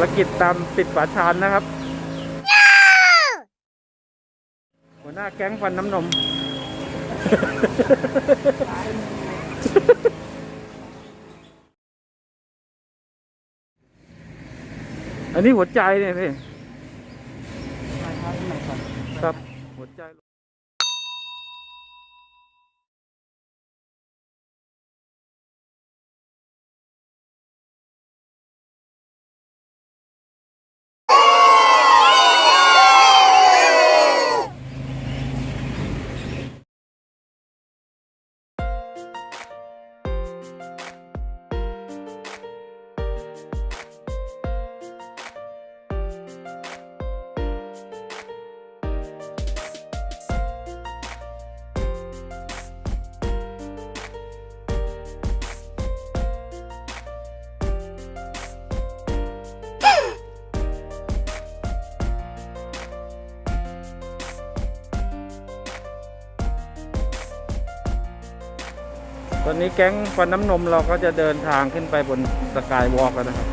ภารกิจตามติดฝาชานนะครับ หัวหน้าแก๊งฟันน้ำนม อันนี้หัวใจเนี่ยพี่ ครับหัวใจ ตอนนี้แก๊งฟันน้ำนมเราก็จะเดินทางขึ้นไปบนสกายวอล์กแล้วนะครับ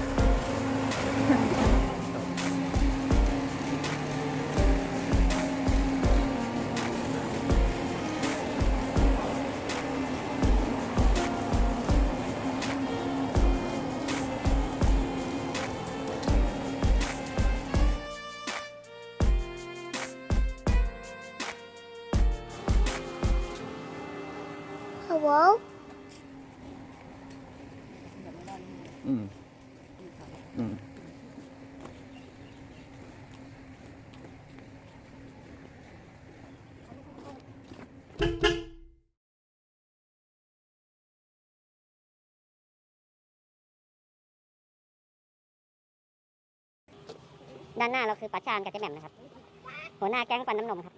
Hello? อืมอืมด้านหน้าเราคือป๋าชานกับเจ๊แหม่มนะครับ หัวหน้าแก๊งฟันน้ำนมครับ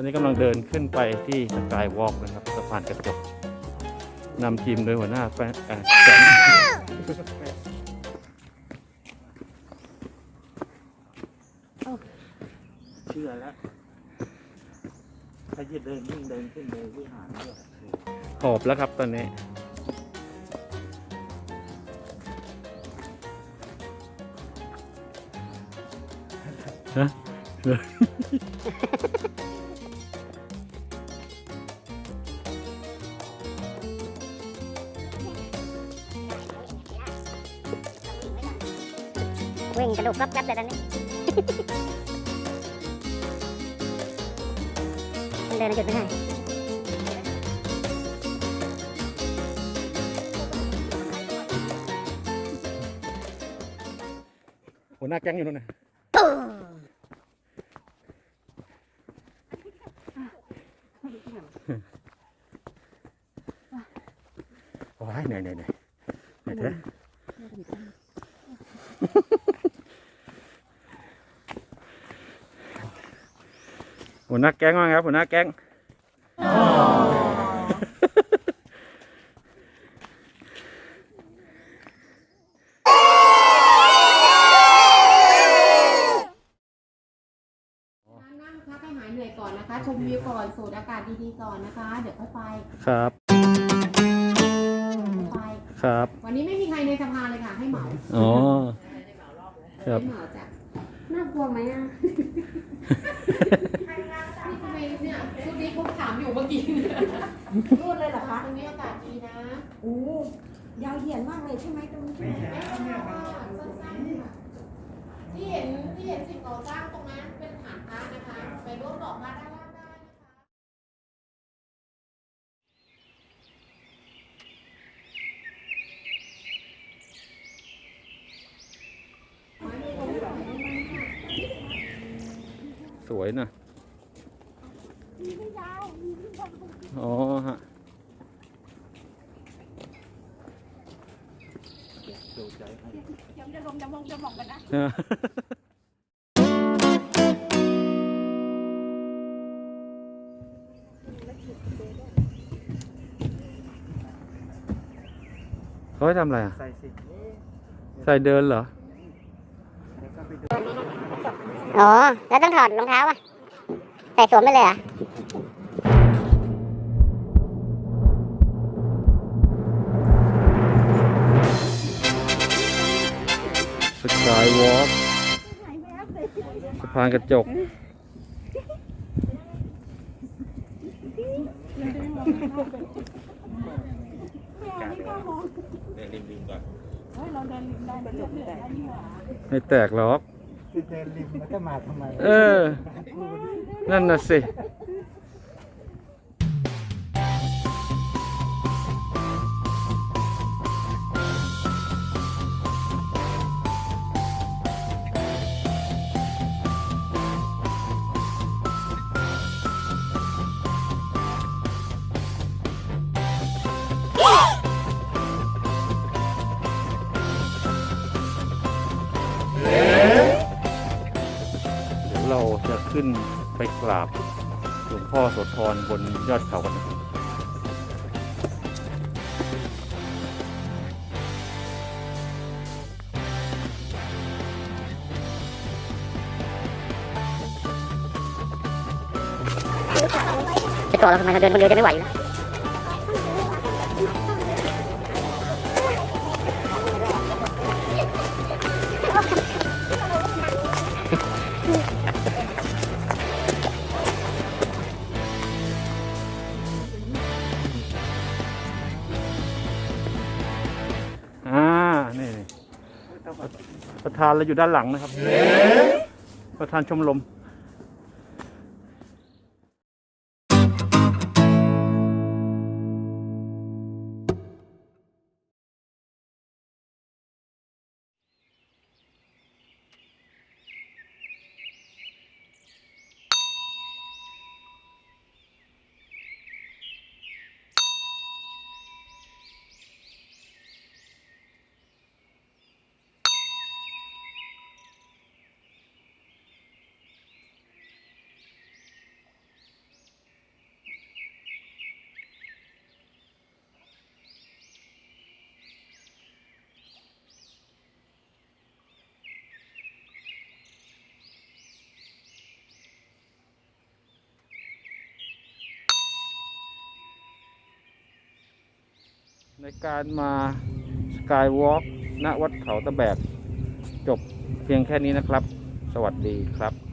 อนนี้กำลังเดินขึ้นไปที่สกายวอล์กนะครับสะพานกระจกนำทีมโดยหัวหน้าแฟนอ่าแก๊งเชื่อแล้วถ้าจะเดินยิ่งเดินขึ้นเลยวิหารด้วยหอบแล้วครับตอนนี้ฮะ วิ่งกระดูกกรอบแกรบเลยตอนนี้มันเดินหยุดไม่ได้หัวหน้าแก๊งอยู่นู่นนะโอ้ยเหนื่อยเหนื่อยเหนื่อยเหนื่อยเถอะ หัวหน้าแก๊งว่าครับหัวหน้าแก๊งนั่งนะคะห้หายเหนื่อยก่อนนะคะ ชมวิวก่อนสูดอากาศดีๆก่อนนะคะ เดี๋ยวค่อยไป ครับ ครับ วันนี้ไม่มีใครในสภาเลยค่ะ ให้เหมาอ๋อ ครับ ให้เหมาจ้ะน่ากลัวไหมอะนี่ทำไมเนี่ยชุดนี้เขาถามอยู่เมื่อกี้เนี่ยพูดเลยเหรอคะตรงนี้อากาศดีนะโอ้ยาวเหยียดมากเลยใช่ไหมตรงนี้สั้นๆค่ะที่เห็นที่เห็นสิ่งก่อสร้างตรงนั้นเป็นฐานพระนะคะ ไปร่วมดอกพระด้านล่างได้นะคะสวยนะอ๋อฮะดูใจให้เขาให้ทำอะไรอะ ใส่สิใส่เดินเหรอแล้วก็ไปดู อ๋อ แล้วต้องถอดรองเท้าอะ ใส่สวมไปเลยเหรอะสกายวอล์กสะพานกระจกเดินริมๆก่อนไม่แตกหรอก คือเดินริมมาทำไม เออ นั่นน่ะสิ กราบหลวงพ่อโสธรบนยอดเขากันนะครับจะต่อเราทำไมเราเดินคนเดียวจะไม่ไหวอยู่แล้ว ธานเราอยู่ด้านหลังนะครับ ประธานชมรม ในการมาสกายวอล์กณวัดเขาตะแบก จบเพียงแค่นี้นะครับ สวัสดีครับ